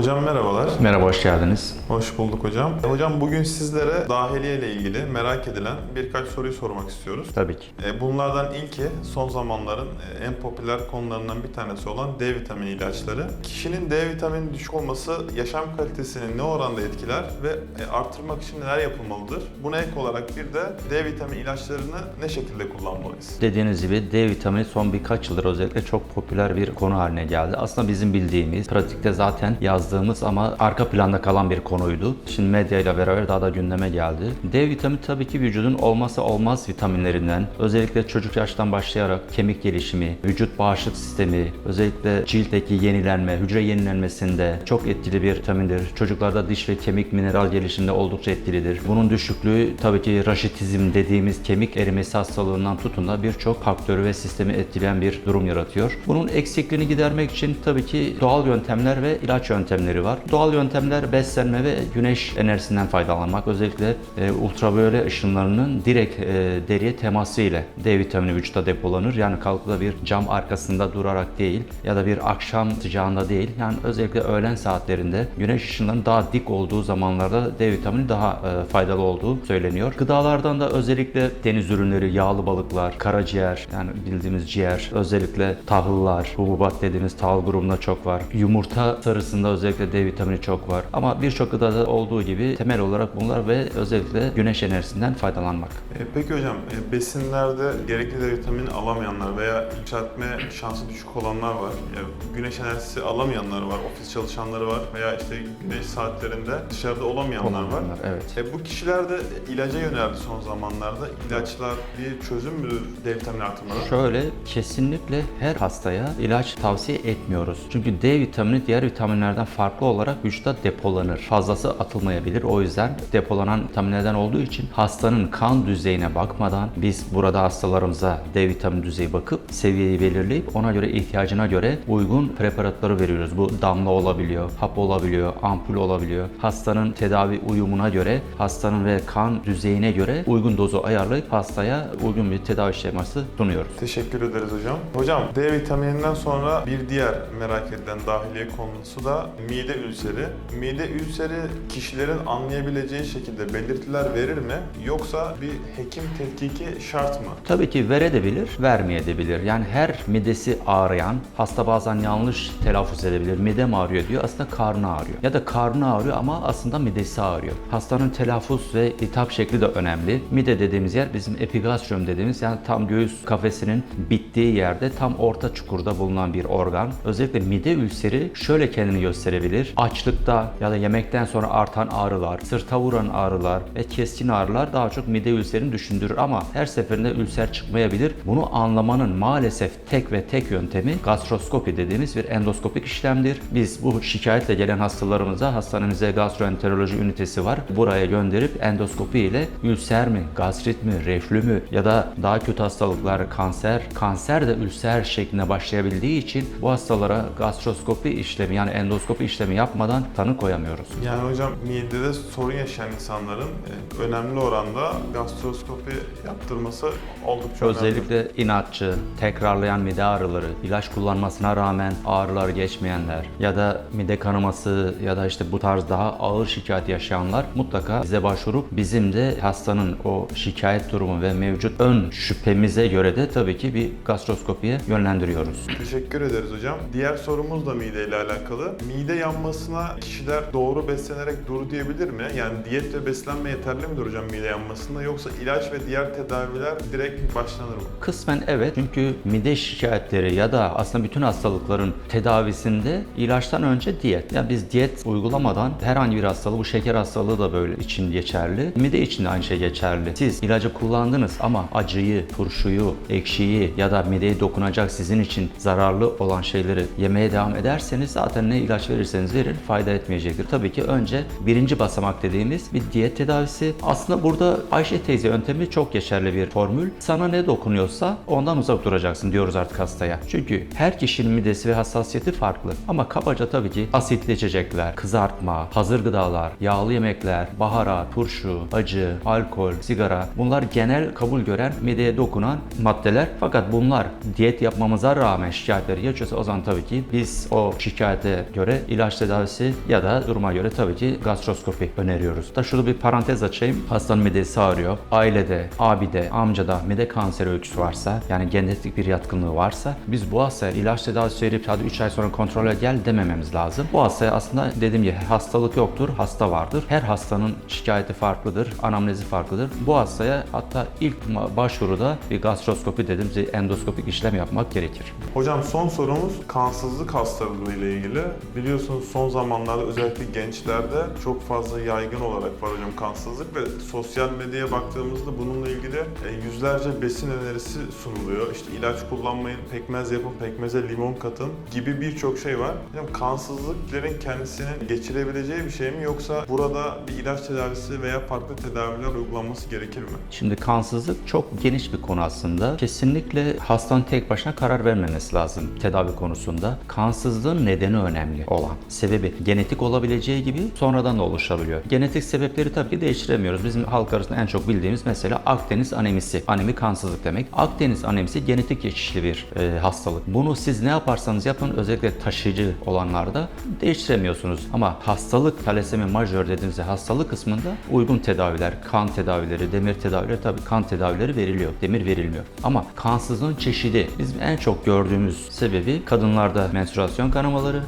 Hocam merhabalar. Merhaba, hoş geldiniz. Hoş bulduk hocam. E, Hocam bugün sizlere dahiliye ile ilgili merak edilen birkaç soruyu sormak istiyoruz. Tabii ki. E, Bunlardan ilki son zamanların e, en popüler konularından bir tanesi olan D vitamini ilaçları. Kişinin D vitamini düşük olması yaşam kalitesini ne oranda etkiler ve arttırmak için neler yapılmalıdır? Buna ek olarak bir de D vitamini ilaçlarını ne şekilde kullanmalıyız? Dediğiniz gibi D vitamini son birkaç yıldır özellikle çok popüler bir konu haline geldi. Aslında bizim bildiğimiz, pratikte zaten yazdığımız ama arka planda kalan bir konuydu. Şimdi medyayla beraber daha da gündeme geldi. D vitamini tabii ki vücudun olmazsa olmaz vitaminlerinden. Özellikle çocuk yaştan başlayarak kemik gelişimi, vücut bağışıklık sistemi, özellikle ciltteki yenilenme, hücre yenilenmesinde çok etkili bir vitamindir. Çocuklarda diş ve kemik mineral gelişiminde oldukça etkilidir. Bunun düşüklüğü tabii ki raşitizm dediğimiz kemik erimesi hastalığından tutun da birçok faktörü ve sistemi etkileyen bir durum yaratıyor. Bunun eksikliğini gidermek için tabii ki doğal yöntemler ve ilaç yöntemleri var. Doğal yöntemler beslenme ve güneş enerjisinden faydalanmak. Özellikle e, ultraviyole ışınlarının direkt e, deriye teması ile D vitamini vücutta depolanır. Yani kalkıp bir cam arkasında durarak değil ya da bir akşam sıcağında değil. Yani özellikle öğlen saatlerinde güneş ışınlarının daha dik olduğu zamanlarda D vitamini daha e, faydalı olduğu söyleniyor. Gıdalardan da özellikle deniz ürünleri, yağlı balıklar, karaciğer yani bildiğimiz ciğer, özellikle tahıllar, hububat dediğimiz tahıl grubunda çok var. Yumurta sarısında özellikle D vitamini çok var. Ama birçok gıdada olduğu gibi temel olarak bunlar ve özellikle güneş enerjisinden faydalanmak. E, Peki hocam, e, besinlerde gerekli D vitamini alamayanlar veya yükseltme şansı düşük olanlar var. Ya, güneş enerjisi alamayanlar var, ofis çalışanları var veya işte güneş saatlerinde dışarıda olamayanlar var. Evet. E, bu kişiler de ilaca yöneldi son zamanlarda. İlaçlar bir çözüm müdür D vitamini artırmada? Şöyle kesinlikle her hastaya ilaç tavsiye etmiyoruz. Çünkü D vitamini diğer vitaminlerden farklı olarak vücutta depolanır. Fazlası atılmayabilir. O yüzden depolanan vitaminlerden olduğu için hastanın kan düzeyine bakmadan biz burada hastalarımıza D vitamini düzeyi bakıp seviyeyi belirleyip ona göre ihtiyacına göre uygun preparatları veriyoruz. Bu damla olabiliyor, hap olabiliyor, ampul olabiliyor. Hastanın tedavi uyumuna göre, hastanın ve kan düzeyine göre uygun dozu ayarlayıp hastaya uygun bir tedavi şeması sunuyoruz. Teşekkür ederiz hocam. Hocam D vitamininden sonra bir diğer merak edilen dahiliye konusu da mide ülseri. Mide ülseri kişilerin anlayabileceği şekilde belirtiler verir mi? Yoksa bir hekim tetkiki şart mı? Tabii ki verebilir, vermeyebilir. Yani her midesi ağrıyan, hasta bazen yanlış telaffuz edebilir. Midem ağrıyor diyor, aslında karnı ağrıyor. Ya da karnı ağrıyor ama aslında midesi ağrıyor. Hastanın telaffuz ve hitap şekli de önemli. Mide dediğimiz yer bizim epigastrium dediğimiz yani tam göğüs kafesinin bittiği yerde tam orta çukurda bulunan bir organ. Özellikle mide ülseri şöyle kendini gösterebilir. Açlıkta ya da yemekten sonra artan ağrılar, sırta vuran ağrılar ve keskin ağrılar daha çok mide ülserini düşündürür ama her seferinde ülser çıkmayabilir. Bunu anlamanın maalesef tek ve tek yöntemi gastroskopi dediğimiz bir endoskopik işlemdir. Biz bu şikayetle gelen hastalarımıza hastanemize gastroenteroloji ünitesi var. Buraya gönderip endoskopi ile ülser mi, gastrit mi, reflü mü ya da daha kötü hastalıklar kanser, kanser de ülser şeklinde başlayabildiği için bu hastalara gastroskopi işlemi yani endoskopi işlemi yapmadan tanı koyamıyoruz. Yani hocam midede sorun yaşayan insanların e, önemli oranda gastroskopi yaptırması oldukça önemli. Özellikle inatçı, tekrarlayan mide ağrıları, ilaç kullanmasına rağmen ağrılar geçmeyenler ya da mide kanaması ya da işte bu tarz daha ağır şikayet yaşayanlar mutlaka bize başvurup bizim de hastanın o şikayet durumu ve mevcut ön şüphemize göre de tabii ki bir gastroskopiye yönlendiriyoruz. Teşekkür ederiz hocam. Diğer sorumuz da mide ile alakalı. Mide yanmasına kişiler doğru beslenerek dur diyebilir mi? Yani diyet ve beslenme yeterli midir hocam mide yanmasında yoksa ilaç ve diğer tedaviler direkt başlanır mı? Kısmen evet çünkü mide şikayetleri ya da aslında bütün hastalıkların tedavisinde ilaçtan önce diyet. Yani biz diyet uygulamadan herhangi bir hastalığı, bu şeker hastalığı da böyle için geçerli. Mide için de aynı şey geçerli. Siz ilacı kullandınız ama acıyı, turşuyu, ekşiyi ya da mideye dokunacak sizin için zararlı olan şeyleri yemeye devam ederseniz zaten ne ilaç verirseniz verin fayda etmeyecektir. Tabii ki önce birinci basamak dediğimiz bir diyet tedavisi. Aslında burada Ayşe teyze yöntemi çok geçerli bir formül. Sana ne dokunuyorsa ondan uzak duracaksın diyoruz artık hastaya. Çünkü her kişinin midesi ve hassasiyeti farklı. Ama kabaca tabii ki asitli içecekler, kızartma, hazır gıdalar, yağlı yemekler, baharat, turşu, acı, alkol, sigara bunlar genel kabul gören mideye dokunan maddeler. Fakat bunlar diyet yapmamıza rağmen şikayetleri yaşıyorsa o zaman tabii ki biz o şikayete göre ilaç tedavisi ya da duruma göre tabii ki gastroskopi öneriyoruz. Da şurada bir parantez açayım. Hastanın midesi ağrıyor. Ailede, abide, amcada mide kanseri öyküsü varsa yani genetik bir yatkınlığı varsa biz bu hastaya ilaç tedavisi verip hadi 3 ay sonra kontrole gel demememiz lazım. Bu hastaya aslında dediğim gibi hastalık yoktur, hasta vardır. Her hastanın şikayeti farklıdır, anamnezi farklıdır. Bu hastaya hatta ilk başvuruda bir gastroskopi dediğimiz endoskopik işlem yapmak gerekir. Hocam son sorumuz kansızlık hastalığı ile ilgili. Biliyorsunuz son zamanlarda özellikle gençlerde çok fazla yaygın olarak var hocam kansızlık ve sosyal medyaya baktığımızda bununla ilgili e, yüzlerce besin önerisi sunuluyor. İşte ilaç kullanmayın, pekmez yapın, pekmeze limon katın gibi birçok şey var. Hocam kansızlıkların kendisinin geçirebileceği bir şey mi yoksa burada bir ilaç tedavisi veya farklı tedaviler uygulanması gerekir mi? Şimdi kansızlık çok geniş bir konu aslında. Kesinlikle hastanın tek başına karar vermemesi lazım tedavi konusunda. Kansızlığın nedeni önemli olan. Sebebi genetik olabileceği gibi sonradan da oluşabiliyor. Genetik sebepleri tabii ki değiştiremiyoruz. Bizim halk arasında en çok bildiğimiz mesela Akdeniz anemisi. Anemi kansızlık demek. Akdeniz anemisi genetik geçişli bir e, hastalık. Bunu siz ne yaparsanız yapın özellikle taşıyıcı olanlarda değiştiremiyorsunuz. Ama hastalık talasemi majör dediğimiz hastalık kısmında uygun tedaviler, kan tedavileri, demir tedavileri tabii kan tedavileri veriliyor. Demir verilmiyor. Ama kansızlığın çeşidi bizim en çok gördüğümüz sebebi kadınlarda menstruasyon kanamaları,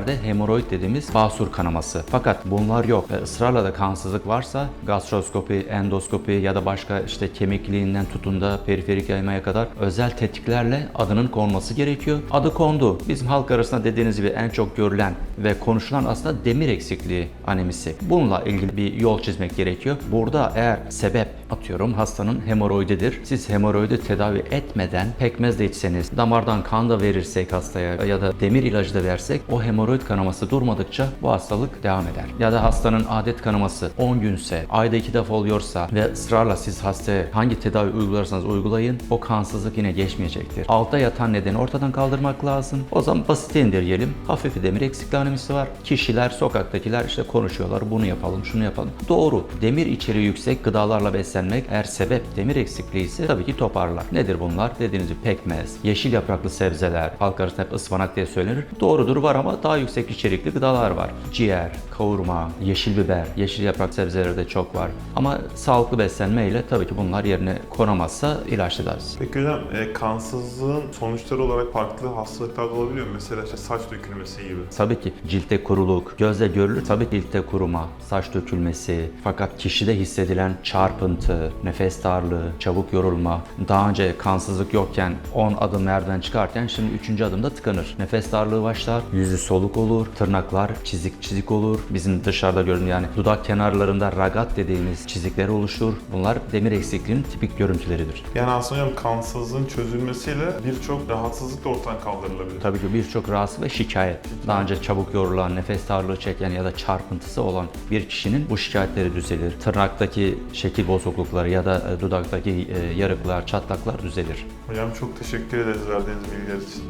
erkeklerde hemoroid dediğimiz basur kanaması. Fakat bunlar yok. Ve ısrarla da kansızlık varsa gastroskopi, endoskopi ya da başka işte kemikliğinden tutun da periferik yaymaya kadar özel tetkiklerle adının konması gerekiyor. Adı kondu. Bizim halk arasında dediğiniz gibi en çok görülen ve konuşulan aslında demir eksikliği anemisi. Bununla ilgili bir yol çizmek gerekiyor. Burada eğer sebep atıyorum hastanın hemoroididir. Siz hemoroidi tedavi etmeden pekmez de içseniz, damardan kan da verirsek hastaya ya da demir ilacı da versek o hemoroid kanaması durmadıkça bu hastalık devam eder. Ya da hastanın adet kanaması 10 günse, ayda 2 defa oluyorsa ve ısrarla siz hastaya hangi tedavi uygularsanız uygulayın o kansızlık yine geçmeyecektir. Altta yatan nedeni ortadan kaldırmak lazım. O zaman basit indirgeyelim. Hafif demir eksikliği anemisi var. Kişiler, sokaktakiler işte konuşuyorlar. Bunu yapalım, şunu yapalım. Doğru. Demir içeriği yüksek gıdalarla beslenmek eğer sebep demir eksikliği ise tabii ki toparlar. Nedir bunlar? Dediğiniz gibi pekmez, yeşil yapraklı sebzeler, halk arasında hep ıspanak diye söylenir. Doğrudur var ama daha yüksek içerikli gıdalar var. Ciğer, kavurma, yeşil biber, yeşil yaprak sebzeleri de çok var. Ama sağlıklı beslenme ile tabii ki bunlar yerine konamazsa ilaç tedavisi. Peki hocam e, kansızlığın sonuçları olarak farklı hastalıklar da olabiliyor mu? Mesela işte saç dökülmesi gibi. Tabii ki ciltte kuruluk, gözle görülür tabii ki ciltte kuruma, saç dökülmesi, fakat kişide hissedilen çarpıntı, nefes darlığı, çabuk yorulma, daha önce kansızlık yokken 10 adım merdiven çıkarken şimdi 3. adımda tıkanır. Nefes darlığı başlar, yüzü soluk olur, tırnaklar çizik çizik olur. Bizim dışarıda gördüğümüz yani dudak kenarlarında ragat dediğimiz çizikler oluşur. Bunlar demir eksikliğinin tipik görüntüleridir. Yani aslında hocam kansızlığın çözülmesiyle birçok rahatsızlık da ortadan kaldırılabilir. Tabii ki birçok rahatsız ve şikayet. Daha önce çabuk yorulan, nefes darlığı çeken ya da çarpıntısı olan bir kişinin bu şikayetleri düzelir. Tırnaktaki şekil bozuklukları ya da e, dudaktaki e, yarıklar, çatlaklar düzelir. Hocam çok teşekkür ederiz verdiğiniz bilgiler için.